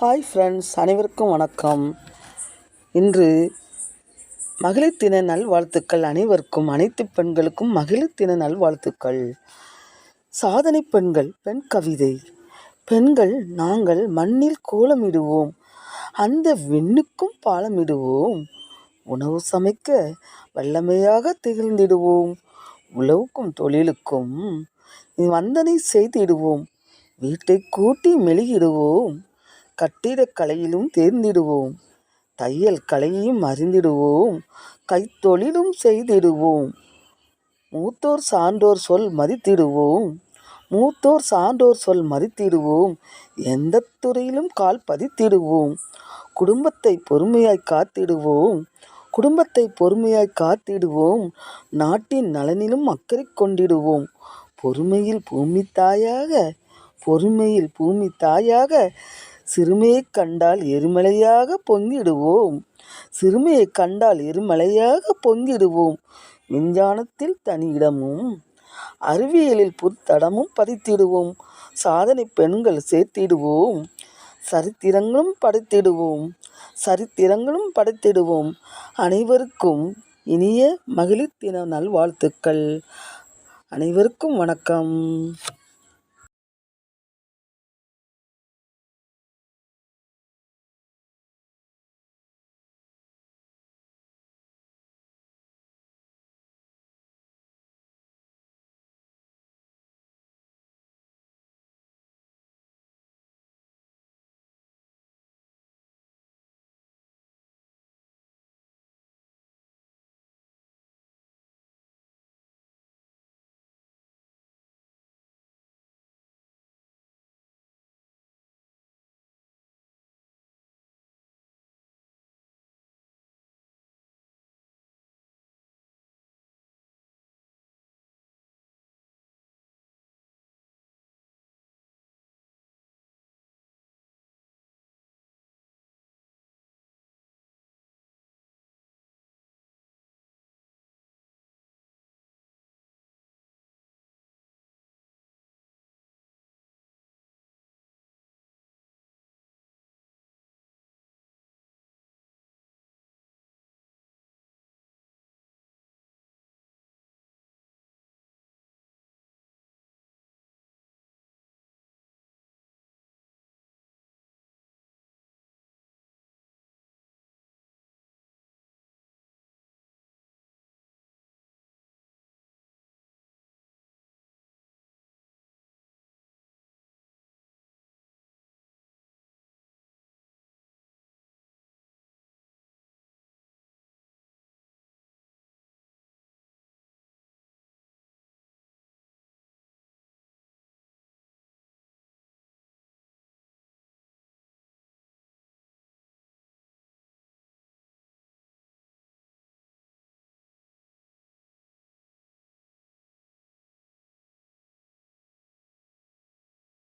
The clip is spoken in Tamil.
ஹாய் ஃப்ரெண்ட்ஸ் அனைவருக்கும் வணக்கம். இன்று மகளிர் தின நல்வாழ்த்துக்கள் அனைவருக்கும் அனைத்து பெண்களுக்கும் மகளிர் தின நல்வாழ்த்துக்கள். சாதனை பெண்கள் பெண் கவிதை. பெண்கள் நாங்கள் மண்ணில் கோலமிடுவோம் அந்த விண்ணுக்கும் பாலமிடுவோம். உணவு சமைக்க வல்லமையாக திகழ்ந்திடுவோம் உழவுக்கும் தொழிலுக்கும் வந்தனை செய்திடுவோம் வீட்டை கூட்டி மெழுகிடுவோம். கட்டிடக்கலையிலும் தேர்ந்திடுவோம். தையல் கலையையும் அறிந்திடுவோம். கைத்தொழிலும் செய்திடுவோம். மூத்தோர் சான்றோர் சொல் மதித்திடுவோம். மூத்தோர் சான்றோர் சொல் மதித்திடுவோம். எந்த துறையிலும் கால் பதித்திடுவோம். குடும்பத்தை பொறுமையாய் காத்திடுவோம். குடும்பத்தை பொறுமையாய் காத்திடுவோம். நாட்டின் நலனிலும் அக்கறை கொண்டிடுவோம். பொறுமையில் பூமி தாயாக பொறுமையில் பூமி தாயாக சிறுமையைக் கண்டால் எரிமலையாக பொங்கிடுவோம். சிறுமையைக் கண்டால் எரிமலையாக பொங்கிடுவோம். விஞ்ஞானத்தில் தனி இடமும் அறிவியலில் புத்தடமும் பதித்திடுவோம். சாதனை பெண்கள் சேர்த்திடுவோம். சரித்திரங்களும் படைத்திடுவோம். சரித்திரங்களும் படைத்திடுவோம். அனைவருக்கும் இனிய மகளிர் தின நல்வாழ்த்துக்கள். அனைவருக்கும் வணக்கம்.